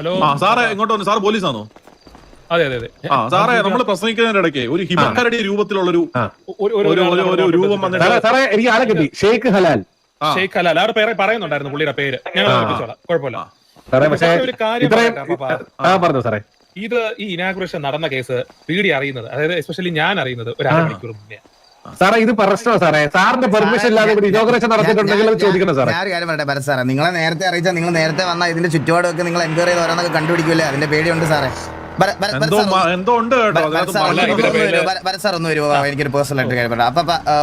Hello? ആ സാറേ ഇങ്ങോട്ട് വന്നു. സാർ പോലീസാണോ അതെ അതെ അതെ. ആ സാറേ നമ്മൾ പ്രസംഗിക്കുന്നതിന്റെ ഇടയ്ക്ക് ഒരു ഹിമക്കാരുടെ രൂപത്തിലുള്ള ഒരു- ഒരു- രൂപം വന്നിട്ട് സാറേ എനിക്ക് ആളെ കിട്ടി. ഷെയ്ഖ് ഹലാൽ. ഷെയ്ഖ് അല്ല അവിടെ പേരെ പറയുന്നുണ്ടായിരുന്നു പുള്ളിയുടെ പേര്. ഞങ്ങൾ കുഴപ്പമില്ല. സാറേ പക്ഷേ ഒരു കാര്യം ഇത്രയും ആ പറഞ്ഞു സാറേ. ഇത് ഈ ഇനാഗുറേഷൻ നടന്ന കേസ് പി ഡി അറിയുന്നത് അതായത് എസ്പെഷ്യലി ഞാൻ അറിയുന്നത് ഒരു അരമണിക്കൂർ മുന്നേ സാറേ ഇത് പ്രശ്നമാണ് സാറേ. സാറിന്റെ പെർമിഷൻ ഇല്ലാതെ ഒരു ഇനോഗ്രേഷൻ നടത്തിയിട്ടുണ്ടെങ്കിൽ ചോദിക്കണം സാറേ. ഞാൻ ഒരു കാര്യം പറയട്ടെ ഭരത് സാറേ. നിങ്ങളെ നേരത്തെ അറിയിച്ചാൽ നിങ്ങൾ നേരത്തെ വന്നാൽ ഇതിന്റെ ചുറ്റുപാടൊക്കെ നിങ്ങൾ എൻക്വയറി ചെയ്ത് ഓരോന്നൊക്കെ കണ്ടുപിടിക്കില്ലേ അതിന്റെ പേടിയുണ്ട് സാറേ. എന്തോ സാർ ഉണ്ട് കേട്ടോ. ഭരത് സാർ ഒന്ന് വരുമോ എനിക്കൊരു പേഴ്സണൽ ആയിട്ട് കാര്യം പറയാം അപ്പൊ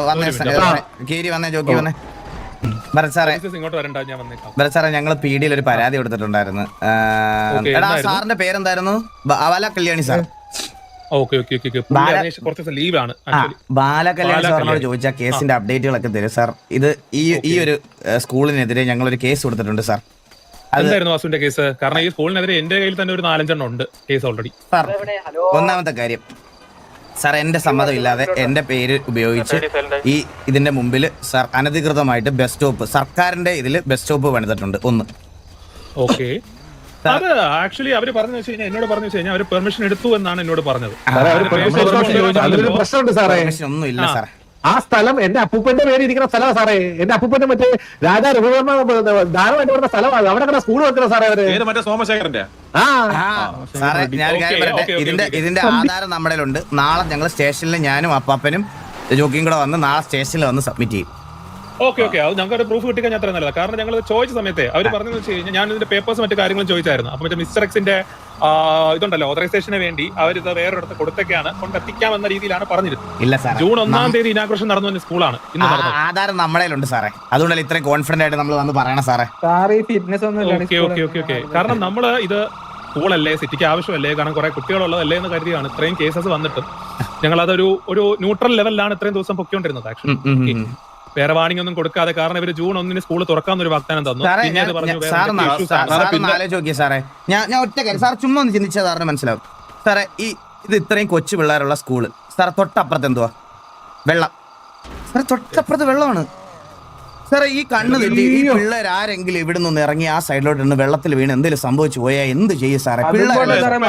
വന്നേ വന്നേ. കീരി വന്നേ ജോക്കി വന്നേ. ഭരത് സാറേ ഇങ്ങോട്ട് വരണ്ട ഞാൻ വന്നേക്കാം. ഭരത് സാറേ ഞങ്ങൾ പി ഡിയിൽ ഒരു പരാതി കൊടുത്തിട്ടുണ്ടായിരുന്നു. എടാ? സാറിന്റെ പേരെന്തായിരുന്നു? അവല ബാല കല്യാണി സാർ. ലീവാണ് ആ ബാല കല്യാണി ബാല സാറിനോട് കല്യാണി. ചോദിച്ചാൽ കേസിന്റെ അപ്ഡേറ്റുകളൊക്കെ തരും. സാർ ഇത് ഈ ഈ ഒരു സ്കൂളിനെതിരെ ഞങ്ങൾ ഒരു കേസ് കൊടുത്തിട്ടുണ്ട് സാർ. എന്തായിരുന്നു വാസുവിന്റെ കേസ് കാരണം ഈ സ്കൂളിനെതിരെ എന്റെ കയ്യിൽ തന്നെ ഒരു നാലഞ്ചെണ്ണം ഉണ്ട് കേസ് ഓൾറെഡി സാർ ഒന്നാമത്തെ കാര്യം. സാർ എന്റെ സമ്മതം ഇല്ലാതെ എന്റെ പേര് ഉപയോഗിച്ച് ഈ ഇതിന്റെ മുമ്പിൽ സാർ അനധികൃതമായിട്ട് ബസ് സ്റ്റോപ്പ് സർക്കാരിന്റെ ഇതിൽ ബസ് സ്റ്റോപ്പ് പണിതിട്ടുണ്ട് ഒന്ന്. ഓക്കെ. അത് ആക്ച്വലി അവർ പറഞ്ഞു വെച്ച് കഴിഞ്ഞാൽ എന്നോട് പറഞ്ഞു വെച്ച് കഴിഞ്ഞാൽ അവർ പെർമിഷൻ എടുത്തു എന്നാണ് എന്നോട് പറഞ്ഞത്. അതിലൊരു പ്രശ്നമുണ്ട് സാറേ. ഒന്നും ഇല്ല സാറേ. ആ സ്ഥലം എന്റെ അപ്പൂപ്പന്റെ പേര് ഇരിക്കുന്ന സ്ഥലമാണ് സാറേ. എന്റെ അപ്പൂപ്പന്റെ മറ്റേ രാജാ രഘുവർമ്മ ദാനമായിട്ട് പറഞ്ഞ സ്ഥലമാണ് അവിടെ കിടന്ന സ്കൂൾ വെക്കുന്ന സാറേ അവർ. പേര് മറ്റേ സോമശേഖരന്റെ ആ. സാറേ ഞാൻ കാര്യം പറയട്ടെ. ഇതിന്റെ ഇതിന്റെ ആധാരം നമ്മുടെ ഉണ്ട് നാളെ ഞങ്ങൾ സ്റ്റേഷനിൽ ഞാനും അപ്പാപ്പനും ജോക്കിയും കൂടെ വന്ന് നാളെ സ്റ്റേഷനിൽ വന്ന് സബ്മിറ്റ് ചെയ്യും. Okay okay. അത് ഞങ്ങൾക്ക് ഒരു പ്രൂഫ് കിട്ടിക്കഴിഞ്ഞാൽ അത്ര നല്ലത്. കാരണം ഞങ്ങൾ ചോദിച്ച സമയത്തെ അവർ പറഞ്ഞതെന്ന് വെച്ച് കഴിഞ്ഞാൽ ഞാൻ ഇതിന്റെ പേപ്പേഴ്സ് മറ്റു കാര്യങ്ങളും ചോദിച്ചായിരുന്നു. അപ്പൊ മറ്റേ മിസ്റ്റർ എക്സിന്റെ ഇതുണ്ടല്ലോ ഓതറൈസേഷന് വേണ്ടി അവരിത് വേറൊരിടത്ത് കൊടുത്തൊക്കെയാണ് കൊണ്ടെത്തിക്കാം എന്ന രീതിയിലാണ് പറഞ്ഞിരുന്നത്. ഇല്ല സാർ ജൂൺ ഒന്നാം തീയതി ഇനാഗ്രേഷൻ നടന്നു വന്ന സ്കൂളാണ് ഇന്ന് നടന്നത്. ആധാരം നമ്മുടെ ഉണ്ട് സാറേ. അതുകൊണ്ടല്ലേ ഇത്രയും കോൺഫിഡന്റ് ആയിട്ട് നമ്മൾ വന്ന് പറയണം സാറേ? Fitness okay okay okay okay. കാരണം നമ്മൾ ഇത് സ്കൂളല്ലേ സിറ്റിക്ക് ആവശ്യമല്ലേ കാരണം കുറെ കുട്ടികളുള്ളതല്ലേ എന്ന് കരുതിയാണ് ഇത്രയും കേസസ് വന്നിട്ടും. ഞങ്ങൾ അതൊരു ഒരു ന്യൂട്രൽ ലെവലിലാണ് ഇത്രയും ദിവസം പൊക്കിക്കൊണ്ടിരുന്നത് ആക്ച്വലി. വേറെ വാണിംഗ് ഒന്നും കൊടുക്കാതെ കാരണം ഇവർ ജൂൺ ഒന്നിന് സ്കൂൾ തുറക്കാന്നൊരു വാഗ്ദാനം തന്നു. സാറേ പറഞ്ഞു സാറേ ഞാൻ ഞാൻ ഒറ്റ കാര്യം സാർ ചുമ്മാ ഒന്ന് ചിന്തിച്ചാൽ സാറിന് മനസ്സിലാവും. സാറേ ഈ ഇത് ഇത്രയും കൊച്ചു പിള്ളേരുള്ള സ്കൂൾ സാർ തൊട്ടപ്പുറത്ത് എന്തുവാ? വെള്ളം. സാറെ തൊട്ടപ്പുറത്ത് വെള്ളമാണ്. സാറേ ഈ കണ്ണ് തെറ്റി ഈ പിള്ളേർ ആരെങ്കിലും ഇവിടെ നിന്ന് ഇറങ്ങി ആ സൈഡിലോട്ട് നിന്ന് വെള്ളത്തിൽ വീണ് എന്തെങ്കിലും സംഭവിച്ചു പോയാ എന്ത് ചെയ്യും സാറേ? പിള്ളേർ സാറേ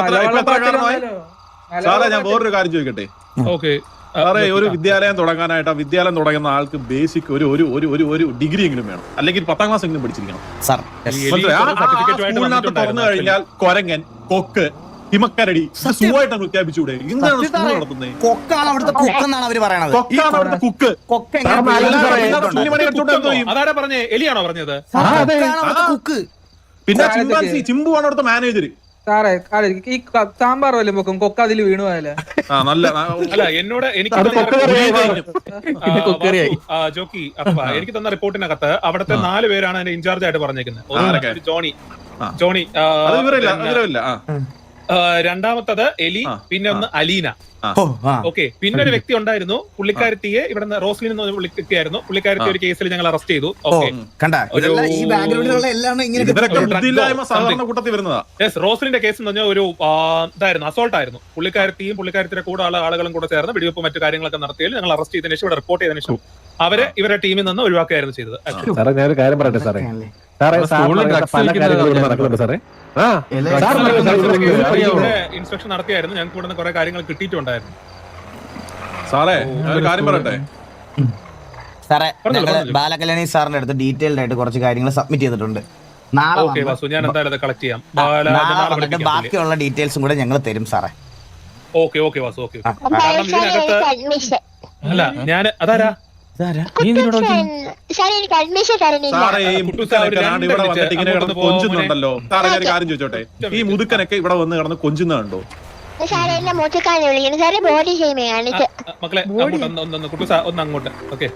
സാറേ ഞാൻ വേറൊരു കാര്യം ചോദിക്കട്ടെ. ഓക്കെ. സാറേ ഒരു വിദ്യാലയം തുടങ്ങാനായിട്ട് ആ വിദ്യാലയം തുടങ്ങുന്ന ആൾക്ക് ബേസിക് ഒരു ഒരു ഒരു ഒരു ഒരു ഡിഗ്രി എങ്കിലും വേണം. അല്ലെങ്കിൽ പത്താം ക്ലാസ് എങ്കിലും പഠിച്ചിരിക്കണം. സാർ സ്കൂളിനകത്ത് തുറന്നു കഴിഞ്ഞാൽ കൊരങ്ങൻ കൊക്ക് ഹിമക്കരടി സുഖമായിട്ട് പ്രഖ്യാപിച്ചൂടെ. എന്താണ് സ്കൂൾ നടത്തുന്നത് കൊക്കാണ് അവിടുത്തെ എന്നാണ് അവർ പറയണത്. ഈ കൊക്കാണ് അവിടുത്തെ കുക്ക്. കൊക്ക പറഞ്ഞേ? എലിയാണോ പറഞ്ഞത്? കുക്ക്. പിന്നെ ചിമ്പാൻസി ചിമ്പു ആണ് അവിടുത്തെ മാനേജർ സാറേ ഈ സാമ്പാർ വല്ലതും വെക്കും കൊക്ക അതിൽ വീണു പോയാലേ? ആ നല്ല അല്ല എന്നോട് എനിക്ക് അത് ആ, കൊക്കറിയായി. ആ, ജോക്കി അപ്പ എനിക്ക് തന്ന റിപ്പോർട്ടിനകത്ത് അവിടുത്തെ നാല് പേരാണ് അതിന്റെ ഇൻചാർജ് ആയിട്ട് പറഞ്ഞേക്കുന്നത് ഒന്ന് ആരൊക്കെ? ജോണി. ആ. ജോണി ആ, അത് വിവരമില്ല പിന്നെ, വിവരമില്ല. ആ. ആ, രണ്ടാമത്തത് എലി പിന്നെ ഒന്ന് അലീന. ഓക്കെ പിന്നെ ഒരു വ്യക്തി ഉണ്ടായിരുന്നു പുള്ളിക്കാരത്തിയെ ഇവിടെ റോസ്ലിൻ എന്ന് വിളിക്കുകയായിരുന്നു പുള്ളിക്കാരത്തി ഒരു കേസിൽ ഞങ്ങൾ അറസ്റ്റ് ചെയ്തു. Oh, okay. ഇതെല്ലാം ഈ ബാക്ക്ഗ്രൗണ്ടിലുള്ള എല്ലാം ഇങ്ങനെ ഇവരൊക്കെ ഒരു drug ബുദ്ധിയില്ലായ്മ or സാധാരണ കൂട്ടത്തിൽ വരുന്നതാ. യെസ് റോസ്ലിന്റെ കേസ് എന്ന് പറഞ്ഞാൽ ഒരു ഇതായിരുന്നു അസോൾട്ട് ആയിരുന്നു. പുള്ളിക്കാരത്തിയും പുള്ളിക്കാരത്തിന്റെ കൂടെ ഉള്ള ആളുകളും കൂടെ ചേർന്ന് വെടിവെപ്പ് മറ്റു കാര്യങ്ങളൊക്കെ നടത്തിയാൽ ഞങ്ങൾ അറസ്റ്റ് ചെയ്തതിനു ശേഷം ഇവിടെ റിപ്പോർട്ട് ചെയ്തതിനു ശേഷം അവരെ ഇവരുടെ ടീമിൽ നിന്ന് ഒഴിവാക്കുകയായിരുന്നു ചെയ്തത്. സാറേ ഞാൻ ഒരു കാര്യം പറയട്ടെ സാറേ. സാറേ പല കാര്യങ്ങളും ഇവിടെ നടക്കുന്നുണ്ട് സാറേ. ഇൻസ്പെക്ഷൻ നടത്തിയായിരുന്നു. ഞങ്ങൾക്ക് ഇവിടെ കുറെ കാര്യങ്ങൾ കിട്ടിയിട്ടുണ്ടായിരുന്നു. സാറേ ഒരു കാര്യം പറയട്ടെ? സാറേ ബാലകല്യാണി സാറിന്റെ അടുത്ത് ഡീറ്റെയിൽഡ് ആയിട്ട് കുറച്ച് കാര്യങ്ങൾ സബ്മിറ്റ് ചെയ്തിട്ടുണ്ട്. ബാക്കിയുള്ള ഡീറ്റെയിൽസും കൂടെ ഞങ്ങൾ തരും സാറേ. ഓക്കെ ഓക്കെ വാസു ഓക്കെ അല്ല ഞാൻ അതാരാ? സാറേ ഈ ഇവിടെ മിനിറ്റ് വന്നിട്ട് ഇങ്ങനെ കിടന്ന് കൊഞ്ചുന്നുണ്ടല്ലോ. സാറേ ഞാൻ കാര്യം ചോദിച്ചോട്ടെ? ഈ മുതുക്കനൊക്കെ ഇവിടെ വന്ന് കിടന്ന് കൊഞ്ചുന്നുണ്ടോ എന്നെ സാറ് ബോഡി ഷെയ്മിയാണ് മക്കളെ ഒന്ന് ഒന്ന് ഒന്ന് കുട്ടു സാർ ഒന്ന് അങ്ങോട്ട്. ഓക്കെ.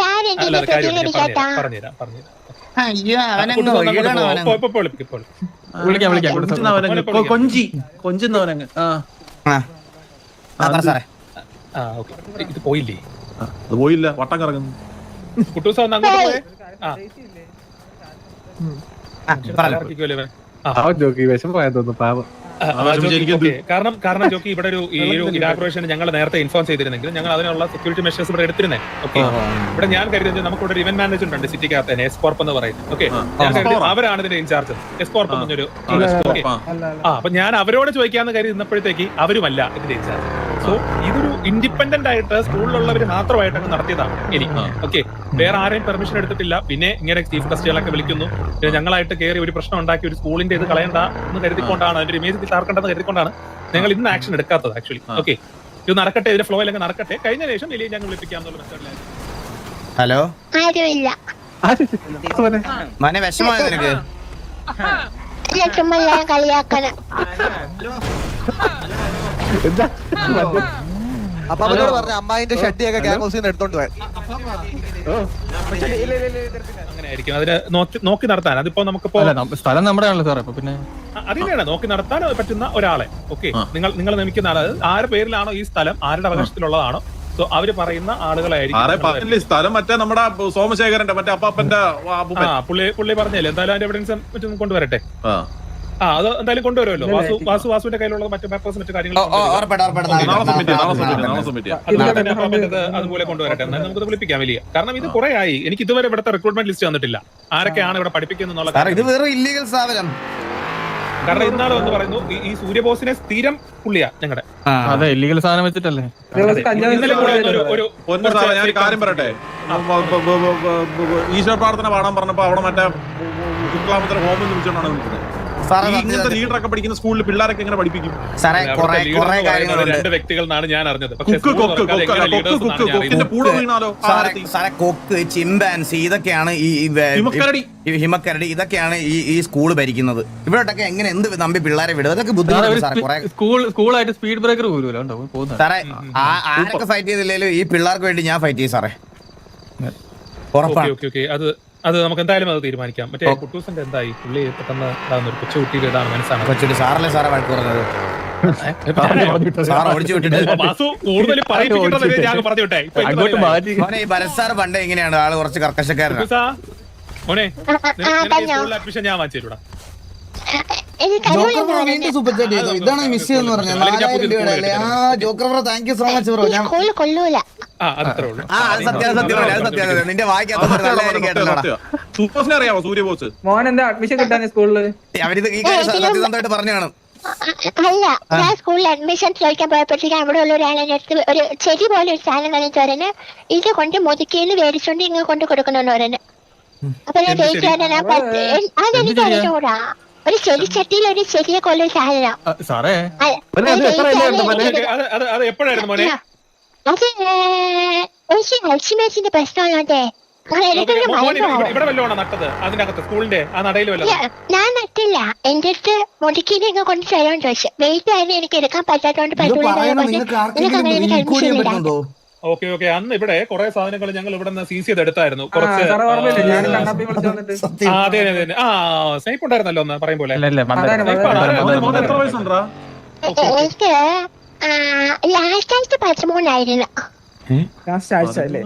സാറേ പറഞ്ഞുതരാം പറഞ്ഞുതരാം അയ്യോ അവനങ്ങ് വിളിക്ക്, കൊഞ്ചി കൊഞ്ചുന്നവനങ്ങ് ആ. സാറേ. ആ ഓക്കെ. ഇത് പോയില്ലേ? അത് പോയില്ല. വട്ടം കറങ്ങുന്നു. അങ്ങോട്ട് പോയേ? ആ. കാരണം കാരണം ജോക്കി ഇവിടെ ഒരു ഈ ഒരു ഇനാഗ്രേഷൻ ഞങ്ങൾ നേരത്തെ ഇൻഫോം ചെയ്തിരുന്നെങ്കിൽ ഞങ്ങൾ അതിനുള്ള സെക്യൂരിറ്റി മെഷേഴ്സ് ഇവിടെ എടുത്തിരുന്നേ. ഓക്കെ. ഇവിടെ ഞാൻ കരുതുന്നത് നമുക്ക് ഇവിടെ ഇവന്റ് മാനേജ്മെന്റ് ഉണ്ട് സിറ്റിക്കകത്ത് തന്നെ എസ്കോർപ്പ് എന്ന് പറയുന്നത്. ഓക്കെ. ഞാൻ കരുതി അവരാണ് ഇതിന്റെ ഇൻചാർജ് എസ്കോർപ്പ് എന്നൊരു ആ. അപ്പൊ ഞാൻ അവരോട് ചോദിക്കാന്ന് കരുതി നിന്നപ്പോഴത്തേക്ക് അവരുമല്ല ഇതിന്റെ ഇൻചാർജ് സോ ഇതൊരു ഇൻഡിപെൻഡന്റ് ആയിട്ട് സ്കൂളിലുള്ളവർ മാത്രമായിട്ട് അങ്ങ് നടത്തിയതാണ്. ഇനി. ഓക്കെ വേറെ ആരെയും പെർമിഷൻ എടുത്തിട്ടില്ല. പിന്നെ ഇങ്ങനെ ചീഫ് ഗസ്റ്റുകളൊക്കെ വിളിക്കുന്നു. പിന്നെ ഞങ്ങളായിട്ട് കയറി ഒരു പ്രശ്നം ഉണ്ടാക്കി ഒരു സ്കൂളിന്റെ ഇത് കളയണ്ട എന്ന് കരുതിക്കൊണ്ടാണ് അതിന്റെ ഒരു ഇമേജ് താർക്കണ്ടെന്ന് കരുതിക്കൊണ്ടാണ് ഞങ്ങൾ ഇന്ന് ആക്ഷൻ എടുക്കാത്തത് ആക്ച്വലി ഓക്കെ ഇത് നടക്കട്ടെ ഇതിന്റെ ഫ്ലോ അല്ലെങ്കിൽ നടക്കട്ടെ. കഴിഞ്ഞ ശേഷം വലിയ ഞങ്ങൾ വിളിപ്പിക്കാം എന്നുള്ള മെത്തേഡിലായിരുന്നു ഹലോ ആരുമില്ല. മനെ വിഷമമായ നിനക്ക്? ചുമ്മാ കളിയാക്കണം. എന്താ? അപ്പൊ പറഞ്ഞ അമ്മായിന്റെ ഷഡ്ഡിയൊക്കെ ക്യാമ്പസിൽ നിന്ന് എടുത്തോണ്ട് പോയി. അങ്ങനെ ആയിരിക്കും അതിന് നോക്കി നോക്കി നടത്താൻ. അതിപ്പോ നമുക്കിപ്പോ അല്ല നമ്മ- സ്ഥലം നമ്മുടെ ആണല്ലോ സാറേ അപ്പൊ പിന്നെ. അതിനെയാണ്. നോക്കി നടത്താൻ പറ്റുന്ന ഒരാളെ. ഓക്കെ. നിങ്ങൾ നിങ്ങൾ നിയമിക്കുന്ന ആൾ. ആരുടെ പേരിലാണോ ഈ സ്ഥലം? ആരുടെ അവകാശത്തിലുള്ളതാണോ? സോ അവർ പറയുന്ന ആളുകളായിരിക്കും ആരെ നമ്മൾ പറഞ്ഞില്ലേ? സ്ഥലം മറ്റേ നമ്മുടെ സോമശേഖരന്റെ മറ്റേ അപ്പാപ്പന്റെ ആ അപ്പൂപ്പൻ. പുള്ളി പുള്ളി പറഞ്ഞല്ലേ? എന്തായാലും അതിന്റെ എവിഡൻസ് മറ്റും കൊണ്ടുവരട്ടെ. ആ. ആ അത് എന്തായാലും കൊണ്ടുവരുമല്ലോ വാസു വാസു വാസുവിന്റെ കയ്യിലുള്ള മറ്റു പേപ്പേഴ്സ് മറ്റു. അത് അതുപോലെ കൊണ്ടുവരട്ടെ എന്നാൽ നമുക്കത് വിളിപ്പിക്കാം വലിയ കാരണം ഇത് കുറെ ആയി എനിക്ക് ഇതുവരെ ഇവിടുത്തെ റിക്രൂട്ട്മെന്റ് ലിസ്റ്റ് വന്നിട്ടില്ല ആരൊക്കെയാണ് ഇവിടെ പഠിപ്പിക്കുന്നത് ഇത് വേറെ ഇല്ലീഗൽ സ്ഥാപനം കാരണം ഇന്നാൾ വന്ന് പറയുന്നു ഈ- സൂര്യബോസിനെ സ്ഥിരം പുള്ളിയാ ഞങ്ങളുടെ അതെ ഇല്ലീഗൽ സാധനം വെച്ചിട്ടല്ലേ ഞാൻ കാര്യം പറയട്ടെ ഈശ്വര പ്രാർത്ഥന പാടാൻ പറഞ്ഞപ്പോ അവിടെ മറ്റേ ശുക്ലാമത്തിന് ഹോമം വിളിച്ചോണ്ടാണ് നിൽക്കുന്നത് ഇങ്ങനത്തെ ലീഡറൊക്കെ പഠിക്കുന്ന സ്കൂളിൽ പിള്ളേരൊക്കെ എങ്ങനെ പഠിപ്പിക്കും? സാറേ കുറെ കുറെ കാര്യങ്ങളുണ്ട്. രണ്ട് വ്യക്തികൾ എന്നാണ് ഞാൻ അറിഞ്ഞത് വീണാലോ? സാറേ കൊക്ക് ചിമ്പാൻസി ഇതൊക്കെയാണ് ഈ ഹിമക്കരടി. ഹിമക്കരടി ഇതൊക്കെയാണ് ഈ ഈ സ്കൂൾ ഭരിക്കുന്നത്. ഇവിടോട്ടൊക്കെ എങ്ങനെ എന്ത് നമ്പി പിള്ളേരെ വിടും? അതൊക്കെ ബുദ്ധിമുട്ടാണ് സ്കൂളായിട്ട് സ്പീഡ് ബ്രേക്കർ സാറേ ആരൊക്കെ ഫൈറ്റ് ചെയ്തില്ലേലും ഈ പിള്ളേർക്ക് വേണ്ടി ഞാൻ ഫൈറ്റ് ചെയ്യും സാറേ. ഓക്കെ ഉറപ്പാണ്. Okay okay. അത് അത് നമുക്ക് എന്തായാലും അത് തീരുമാനിക്കാം. മറ്റേ കുട്ടൂസിന്റെ എന്തായി? പുള്ളി പെട്ടെന്ന് ഇതാകുന്ന ഒരു കൊച്ചുകുട്ടിയുടെ ഇതാണ് മനസ്സാണ്. സാറല്ലേ സാറെ വഴക്ക് പറഞ്ഞത്? സാർ പണ്ട് എങ്ങനെയാണ്? ആൾ കുറച്ച് കർക്കശക്കാരനാണ് മോനെ അഡ്മിഷൻ ഞാൻ വാങ്ങിച്ചു തരൂടാ. എനിക്ക് കഴിവില്ലെന്ന് പറയുന്നത് സൂപ്പർ ചാറ്റ് ചെയ്തു. ഇതാണ് മിസ് എന്ന് പറഞ്ഞത്. നാലായിരം രൂപയുടെ ആ joker bro thank you so much bro ഞാൻ സ്കൂളിൽ കൊള്ളൂല. ആ അത്രേ ഉള്ളൂ. ആ സത്യം സത്യം അത് സത്യം നിന്റെ വായിക്കാത്ത അത് നല്ല സത്യം, കേട്ടല്ലോടാ സത്യം. അറിയാമോ സൂര്യബോസ് മോൻ എന്താ അഡ്മിഷൻ കിട്ടാൻ സ്കൂളിൽ അവരിത് ഈ കാര്യം സത്യസന്ധമായിട്ട് പറഞ്ഞു കാണും. അല്ല ഞാൻ സ്കൂളിൽ അഡ്മിഷൻ ചോദിക്കാൻ പോയപ്പോഴത്തേക്കും അവിടെ ഉള്ള ഒരാളെ അടുത്ത് ഒരു ചെടി പോലെ ഒരു സാധനം പറഞ്ഞ് ഇത് കൊണ്ട് മുതുക്കിന്ന് മേടിച്ചോണ്ട് ഇങ്ങനെ കൊണ്ട് കൊടുക്കണമെന്ന് പറഞ്ഞു. അപ്പൊ ഞാൻ ചെടി? ഞാൻ അതെനിക്ക് അറിഞ്ഞൂടാ ഒരു ചെടി ചട്ടിയിൽ ഒരു ചെടിയെ പോലെ ഒരു സാധനം. സാറേ. അത് എപ്പോഴായിരുന്നു മോനെ? അത് ഏ, എനിക്ക് അൽഷിമേഴ്സിന്റെ പ്രശ്നമുള്ളതേ അങ്ങനെ എനിക്കൊരു മോനെ ഇവിടെ- മരുന്നാവും ഇവിടെ വല്ലതും നട്ടത്? അതിന്റെ സ്കൂളിന്റെ ആ നടയിൽ ഞാൻ നട്ടില്ല. എന്റെ അടുത്ത് മുടുക്കിന് കൊണ്ട് തരാൻ ചോദിച്ചു. വെയിറ്റ് ആയിരുന്നു എനിക്ക് എടുക്കാൻ പറ്റാത്തോണ്ട് പറ്റൂല ഓക്കെ ഓക്കെ. അന്ന് ഇവിടെ കുറെ സാധനങ്ങൾ ഞങ്ങൾ ഇവിടെ നിന്ന് സീസ് ചെയ്ത് എടുത്തായിരുന്നു കുറച്ച് ആ, അതെ അതെ അതെ. ആ സ്നേപ്പ് ഉണ്ടായിരുന്നല്ലോ ഒന്ന് പറയും പോലെ. എത്ര വയസ്സുണ്ടാ? എനിക്ക് ലാസ്റ്റ് ആയിട്ട് പതിമൂന്നായിരുന്നു. ലാസ്റ്റ് ആഴ്ച അല്ലേ?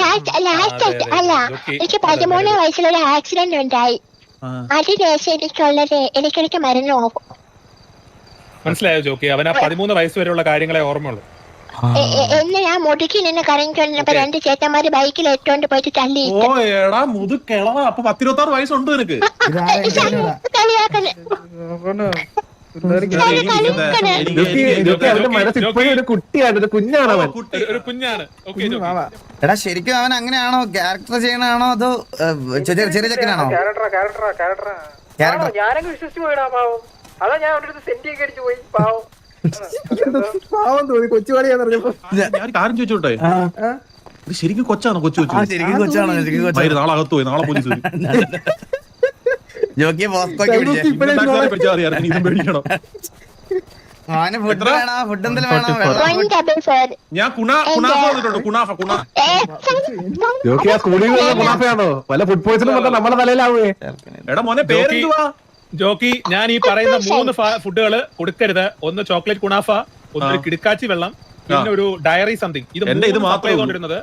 ലാസ്റ്റ് ലാസ്റ്റ് ആയിട്ട് അല്ല എനിക്ക് പതിമൂന്ന് വയസ്സിലൊരു ആക്സിഡന്റ് ഉണ്ടായി. അതിനുശേഷം എനിക്കുള്ളത് എനിക്കിടയ്ക്ക് മരുന്ന് പോകും മനസ്സിലായോ ജോക്കി? അവൻ ആ പതിമൂന്ന് വയസ്സ് വരെയുള്ള കാര്യങ്ങളെ ഓർമ്മയുള്ളൂ. എന്ന് ഞാൻ മുടുക്കി നിന്ന് കറങ്ങിക്കൊണ്ടിരുന്നപ്പോ രണ്ട് ചേട്ടന്മാര് ബൈക്കിൽ ഏറ്റോണ്ട് പോയിട്ട് തള്ളി ഓ എടാ മുതു കിളവ അപ്പൊ പത്തിരുപത്താറ് വയസ്സുണ്ട് നിനക്ക്. എടാ ശരിക്കും അവൻ അങ്ങനെയാണോ? ക്യാരക്ടർ ചെയ്യണാണോ അതോ ചെറിയ ചെറിയ ചെക്കനാണോ? ക്യാരക്ടറാ ക്യാരക്ടറാ. ക്യാരക്ടറാ. ക്യാരക്ടർ ഞാനങ്ങ് വിശ്വസിച്ചു പോയിടാ പാവം. അതാ ഞാൻ അവരുടെ അടുത്ത് സെന്റി ഒക്കെ അടിച്ചു പോയി പാവം. പാവം തോന്നി കൊച്ചുകളിയാന്ന് പറഞ്ഞപ്പോ ഞാൻ ഒരു കാര്യം ചോദിച്ചോട്ടെ? ഇത് ശരിക്കും കൊച്ചാണോ കൊച്ചു കൊച്ചു? ശരിക്കും കൊച്ചാണോ ശരിക്കും കൊച്ചു കൊച്ചാണ്? നാളെ അകത്ത് പോയി നാളെ പോലീസ് വരും. ജോക്കിയെ പോസ്റ്റോക്കി പിടിച്ചേ ഇന്നത്തെ പിടിച്ചാൽ അറിയാം? ഇതും പേടിക്കണം? ഫുഡ് വേണോ? ഫുഡ് എന്തെങ്കിലും വേണോ? വെള്ളം ഞാൻ കുണ കുണാഫ വന്നിട്ടുണ്ട് കുണാഫ കുണ. ജോക്കി ആ സ്കൂളിൽ നിന്ന് പല വല്ല ഫുഡ് പോയിസണും വന്നാൽ നമ്മുടെ തലയിലാവേ. എടാ മോനെ പേരെന്തുവാ? ജോക്കി ഞാൻ ഈ പറയുന്ന മൂന്ന് ഫുഡുകൾ കൊടുക്കരുത്. ഒന്ന് ചോക്ലേറ്റ് കുണാഫ ഒന്ന് കിടുക്കാച്ചി വെള്ളം പിന്നെ ഒരു ഡയറി സംതിങ്. ഇത് എന്റെ ഇത് മാത്രമേ കൊണ്ടിരുന്നത്.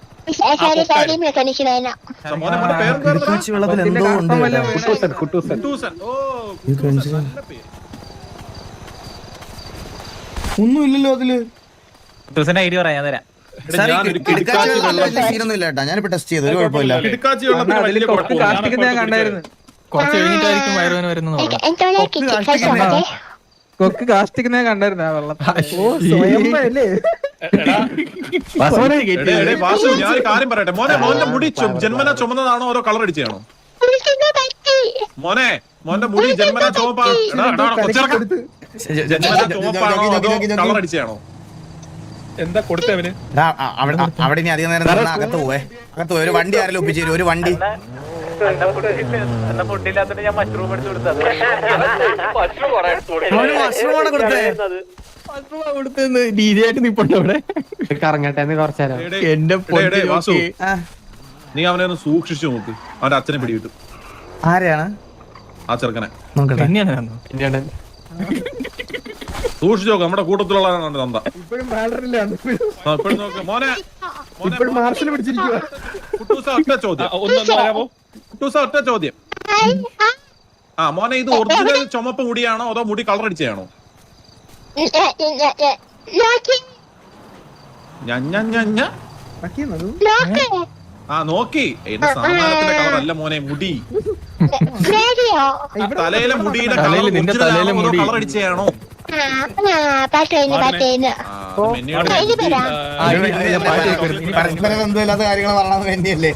ഒന്നുമില്ലല്ലോ അതിൽ. ഐഡിയ പറയാൻ തരാം. ഞാനിപ്പോ ടെസ്റ്റ് ചെയ്തു ഒരു കുഴപ്പമില്ല. കുറച്ച് കഴിഞ്ഞിട്ടായിരിക്കും വയറുവേന വരുന്നത് കൊക്ക് കാഷ്ടിക്കുന്നേ കണ്ടായിരുന്നു ആ വെള്ളം? എടാ വാസവനെ എടേ, എടേ, വാസു ഞാൻ ഒരു കാര്യം പറയട്ടെ. മോനെ മോന്റെ മുടി ജന്മന ചുമന്നതാണോ ഓരോ കളർ അടിച്ചാണോ മോനെ മോന്റെ മുടി ജന്മന ചുവപ്പാണോ അതോ കളർ അടിച്ചാണോ എന്താ കൊടുത്തേ അവന്? എടാ, അ- അവിടെ അവിടെ ഇനി അധികം നേരം അകത്ത് പോവേ. അകത്ത് പോയി. ഒരു വണ്ടി ആരെങ്കിലും ഒപ്പിച്ചു ഒരു വണ്ടി. അവന് mushroom ആണ് കൊടുത്തേ. രീതിയായിട്ട് നിപ്പുണ്ട് അവിടെ. കറങ്ങട്ടെ കുറച്ചേരം എന്റെ നീ അവനെ ഒന്ന് സൂക്ഷിച്ചു നോക്ക്. അവന്റെ അച്ഛനെ പിടികിട്ടും. ആരെയാണ്? ആ ചെറുക്കനെ. സൂക്ഷിച്ചു നോക്ക് നമ്മുടെ കൂട്ടത്തിലുള്ള തന്ത. ഇപ്പോഴും നോക്ക്. മോനെ മോനെ, ഇപ്പോഴും മാർഷൽ പിടിച്ചിരിക്കുക ചോദ്യം. ഒന്ന് വരാമോ കുട്ടൂസ ഒറ്റ ചോദ്യം ആ മോനെ ഇത് ഒറിജിനൽ ചുമപ്പ് മുടിയാണോ അതോ മുടി കളർ നോക്ക് ആ നോക്കി എന്റെ സാമാനത്തിന്റെ കളർ അല്ല മോനെ മുടി തലയിലെ മുടിയുടെ കളർ. പരസ്പരം കാര്യങ്ങൾ പറയണത് തന്നെയല്ലേ